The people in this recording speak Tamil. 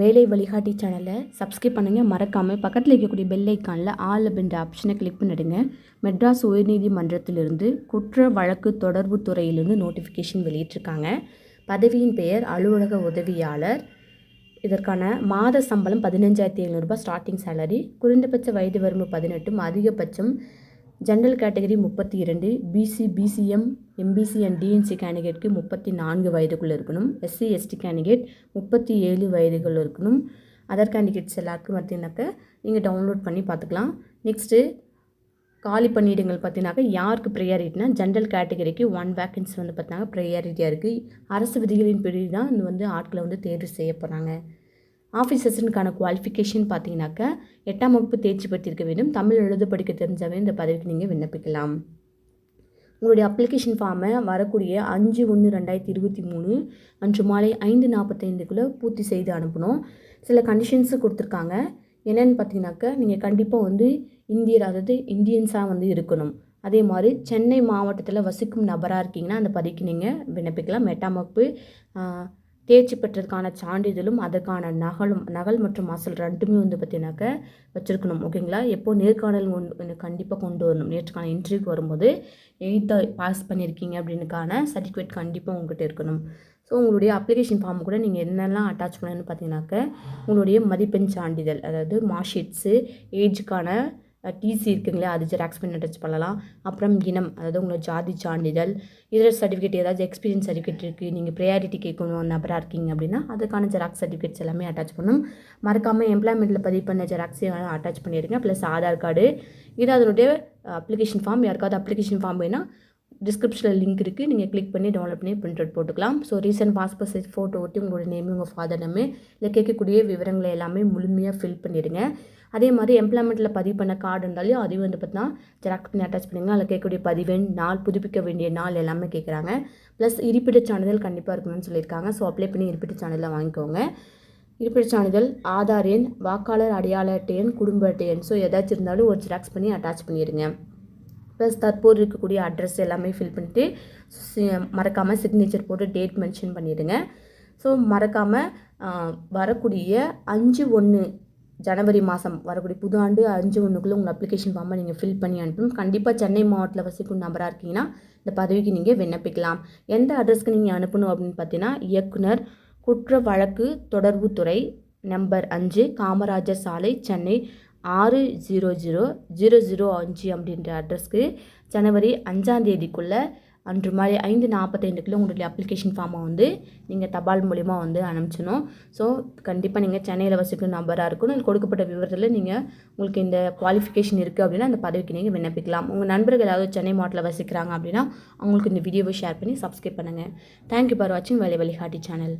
வேலை வழிகாட்டி சேனலை சப்ஸ்கிரைப் பண்ணுங்கள் மறக்காமல் பக்கத்தில் இருக்கக்கூடிய பெல் ஐக்கானில் ஆல் அப்படின்ற ஆப்ஷனை கிளிக் பண்ணிடுங்க. மெட்ராஸ் உயர்நீதிமன்றத்திலிருந்து குற்ற வழக்கு தொடர்பு துறையிலிருந்து நோட்டிஃபிகேஷன் வெளியிட்டிருக்காங்க. பதவியின் பெயர் அலுவலக உதவியாளர். இதற்கான மாத சம்பளம் பதினஞ்சாயிரத்தி எழுநூறுபா ஸ்டார்டிங் சேலரி குறைந்தபட்ச வயது வரம்பு பதினெட்டும் அதிகபட்சம் ஜென்ரல் கேட்டகரி முப்பத்தி இரண்டு BC BCM MBC and DNC கேண்டிடேட்க்கு முப்பத்தி நான்கு வயதுக்குள்ளே இருக்கணும். எஸ்சி எஸ்டி கேண்டிடேட் முப்பத்தி ஏழு வயதுக்குள்ள இருக்கணும். அதர் கேண்டிடேட்ஸ் எல்லாருக்கும் பார்த்தீங்கன்னாக்க நீங்கள் டவுன்லோட் பண்ணி பார்த்துக்கலாம். நெக்ஸ்ட்டு காலி பணியிடங்கள் பார்த்தீங்கன்னாக்கா யாருக்கு ப்ரையாரிட்டினா ஜென்ரல் கேட்டகரிக்கு ஒன் வேக்கன்சி வந்து பார்த்தீங்கன்னா ப்ரையாரிட்டியாக இருக்குது அரசு விதிகளின் படி தான் இந்த வந்து ஆட்களை வந்து தேர்வு செய்ய போகிறாங்க ஆஃபீஸர்ஸுக்கான குவாலிஃபிகேஷன் பார்த்தீங்கன்னாக்கா எட்டாம் வகுப்பு தேர்ச்சி பெற்றிருக்க வேண்டும். தமிழ் எழுத படிக்க தெரிஞ்சவே இந்த பதவிக்கு நீங்கள் விண்ணப்பிக்கலாம். உங்களுடைய அப்ளிகேஷன் ஃபார்மை வரக்கூடிய அஞ்சு ஒன்று ரெண்டாயிரத்தி இருபத்தி மூணு அன்று மாலை ஐந்து நாற்பத்தைந்துக்குள்ளே பூர்த்தி செய்து அனுப்பணும். சில கண்டிஷன்ஸு கொடுத்துருக்காங்க. என்னென்னு பார்த்தீங்கன்னாக்கா நீங்கள் கண்டிப்பாக வந்து இந்தியர் அதாவது இந்தியன்ஸாக வந்து இருக்கணும். அதே மாதிரி சென்னை மாவட்டத்தில் வசிக்கும் நபராக இருக்கீங்கன்னா அந்த பதவிக்கு நீங்கள் விண்ணப்பிக்கலாம். எட்டாம் வகுப்பு தேர்ச்சி பெற்றதுக்கான சான்றிதழும் அதற்கான நகலும் நகல் மற்றும் அசல் ரெண்டுமே வந்து பார்த்தீங்கன்னாக்க வச்சுருக்கணும். ஓகேங்களா? எப்போ நேர்காணல் ஒன்று கண்டிப்பாக கொண்டு வரணும். நேற்றுக்கான இன்டர்வியூக்கு வரும்போது எயித்தை பாஸ் பண்ணியிருக்கீங்க அப்படின்னுக்கான சர்டிஃபிகேட் கண்டிப்பாக உங்கள்கிட்ட இருக்கணும். ஸோ உங்களுடைய அப்ளிகேஷன் ஃபார்ம் கூட நீங்கள் என்னெல்லாம் அட்டாச் பண்ணணும்னு பார்த்தீங்கன்னாக்க உங்களுடைய மதிப்பெண் சான்றிதழ் அதாவது மார்க்ஷீட்ஸு ஏஜுக்கான டிசி இருக்குங்களே அது ஜெராக்ஸ் பண்ணி அட்டாச் பண்ணலாம். அப்புறம் இனம் அதாவது உங்களோட ஜாதி சான்றிதழ் இதர சர்டிஃபிகேட் ஏதாவது எக்ஸ்பீரியன்ஸ் சர்டிஃபிகேட் இருக்குது நீங்கள் ப்ரையாரிட்டி கேட்கணும் நபராக இருக்கீங்க அப்படின்னா அதுக்கான ஜெராக்ஸ் சர்டிஃபிகேட்ஸ் எல்லாமே அட்டாச் பண்ணணும். மறக்காமல் எம்ப்ளாய்மெண்ட்டில் பதிவு பண்ண ஜெராக்ஸையும் அட்டாச் பண்ணிடுங்க ப்ளஸ் ஆதார் கார்டு இது அதனுடைய அப்ளிகேஷன் ஃபார்ம் யாருக்காவது அப்ளிகேஷன் ஃபார்ம் வேணால் டிஸ்கிரிப்ஷனில் லிங்க் இருக்குது நீங்கள் கிளிக் பண்ணி டவுன்லோட் பண்ணி பிரிண்ட் அவுட் போட்டுக்கலாம். So recent passport size photo ஒட்டி உங்களோட நேம் உங்கள் ஃபாதர் நேமு இல்லை கேட்கக்கூடிய விவரங்களை எல்லாமே முழுமையாக ஃபில் பண்ணிடுங்க. அதே மாதிரி எம்ப்ளாய்மெண்ட்டில் பதிவு பண்ண கார்டு இருந்தாலும் அதையும் வந்து பார்த்தீங்கன்னா ஜெராக்ஸ் பண்ணி அட்டாச் பண்ணுங்க. அதில் கேட்கக்கூடிய பதிவெண் நாள் புதுப்பிக்க வேண்டிய நாள் எல்லாமே கேட்குறாங்க ப்ளஸ் இருப்பிடச் சான்றிதழ் கண்டிப்பாக இருக்கணும்னு சொல்லியிருக்காங்க. ஸோ அப்ளை பண்ணி இருப்பிட்ட சான்றிதழை வாங்கிக்கோங்க. இருப்பிட சான்றிதழ் ஆதார் எண் வாக்காளர் அடையாள அட்டை எண் குடும்ப அட்டை எண். ஸோ ஏதாச்சும் இருந்தாலும் ஒரு ஜெராக்ஸ் பண்ணி அட்டாச் பண்ணிடுங்க. ப்ளஸ் தற்போது இருக்கக்கூடிய அட்ரஸ் எல்லாமே ஃபில் பண்ணிவிட்டு மறக்காமல் சிக்னேச்சர் போட்டு டேட் மென்ஷன் பண்ணிவிடுங்க ஸோ மறக்காமல் வரக்கூடிய அஞ்சு ஒன்று ஜனவரி மாதம் வரக்கூடிய புது ஆண்டு அஞ்சு ஒன்றுக்குள்ளே உங்கள் அப்ளிகேஷன் ஃபார்மை நீங்கள் ஃபில் பண்ணி அனுப்பணும். கண்டிப்பாக சென்னை மாவட்டத்தில் வசிக்கும் நபராக இருக்கீங்கன்னா இந்த பதவிக்கு நீங்கள் விண்ணப்பிக்கலாம். எந்த அட்ரஸ்க்கு நீங்கள் அனுப்பணும் அப்படின்னு பார்த்தீங்கன்னா இயக்குனர் குற்ற வழக்கு தொடர்புத்துறை நம்பர் அஞ்சு காமராஜர் சாலை சென்னை ஆறு ஜீரோ ஜீரோ ஜீரோ ஜீரோ அஞ்சு அப்படின்ற அட்ரஸ்க்கு ஜனவரி அஞ்சாந்தேதிக்குள்ளே அன்று மாதிரி ஐந்து நாற்பத்தைந்துக்குள்ளே உங்களுடைய அப்ளிகேஷன் ஃபார்மை வந்து நீங்கள் தபால் மூலிமா வந்து அனுப்பிச்சணும் ஸோ கண்டிப்பாக நீங்கள் சென்னையில் வசிக்கும் நபராக இருக்கணும் கொடுக்கப்பட்ட விவரத்தில் நீங்கள் உங்களுக்கு இந்த குவாலிஃபிகேஷன் இருக்குது அப்படின்னா அந்த பதவிக்கு நீங்கள் விண்ணப்பிக்கலாம். உங்கள் நண்பர்கள் ஏதாவது சென்னை மாவட்டத்தில் வசிக்கிறாங்க அப்படின்னா அவங்களுக்கு இந்த வீடியோவை ஷேர் பண்ணி சப்ஸ்கிரைப் பண்ணுங்கள் தேங்க்யூ ஃபார் வாட்சிங் வேலை வழிகாட்டி சேனல்